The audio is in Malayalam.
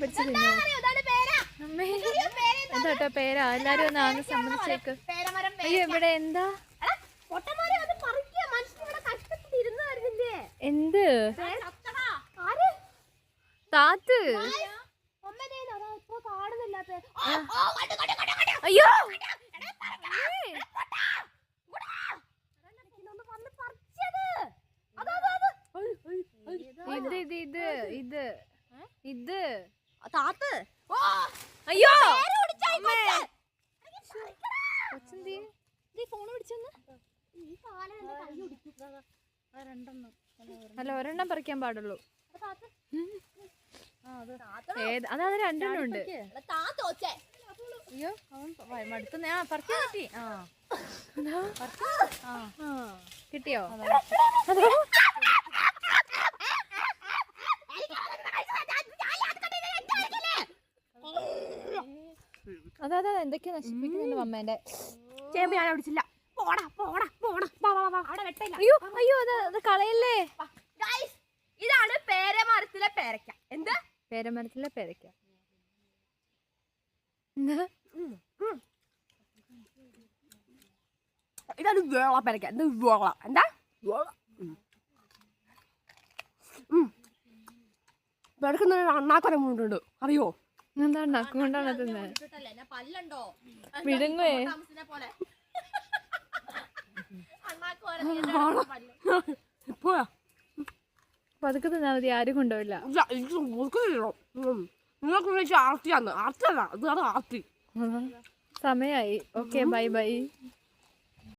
പിടിച്ച് തിന്നോ. അമ്മേ. എന്താട്ടോ പേരാ? എല്ലാരും ഒന്ന് ആകെ സമ്മതിച്ചേക്ക്. അയ്യോ ഇവിടെ എന്താ? എന്ത്? താത്ത്. അയ്യോ. ഇത് ഇത് ഇത്. ഇത്. ഇത്. താത്ത്. ഓ, അയ്യോ! അല്ല ഒരെണ്ണം പറിക്കാൻ പാടുള്ളൂ. അതാത് രണ്ടെണ്ണം ഉണ്ട്. അയ്യോ അവൻ മടുത്തു ആ. പറിക്കാൻ പറ്റി ആ. ആ. കിട്ടിയോ? അതോ അതാ അതാ എന്തൊക്കെയാ നശിപ്പിക്കുന്നുണ്ട് അമ്മേന്റെ. ചേമ്പ് ഞാൻ അടിച്ചില്ല പോടാ പോടാ പോടാ വാ, വാ, വാ, അവിടെ വെട്ടില്ല അയ്യോ അയ്യോ അത് അത് കളയല്ലേ? ഗൈസ് ഇതാണ് പേരമരത്തിലെ പേരക്ക എന്ത്? പേരമരത്തിലെ പേരക്ക ഇതാണ് വേള പേരക്ക എന്ത് വേള? എന്താ? വേള. പേരക്കുന്ന അണ്ണാക്കൊരം കൊണ്ടുണ്ട് അറിയോ? എന്താ തിന്നത് പോലെ. പോയാ പതുക്കെ തിന്നാ മതി ആരും കൊണ്ടുപോയില്ല ആർത്തിയാണ്. ആർത്തിയല്ല ആർത്തി. സമയായി. Okay bye bye.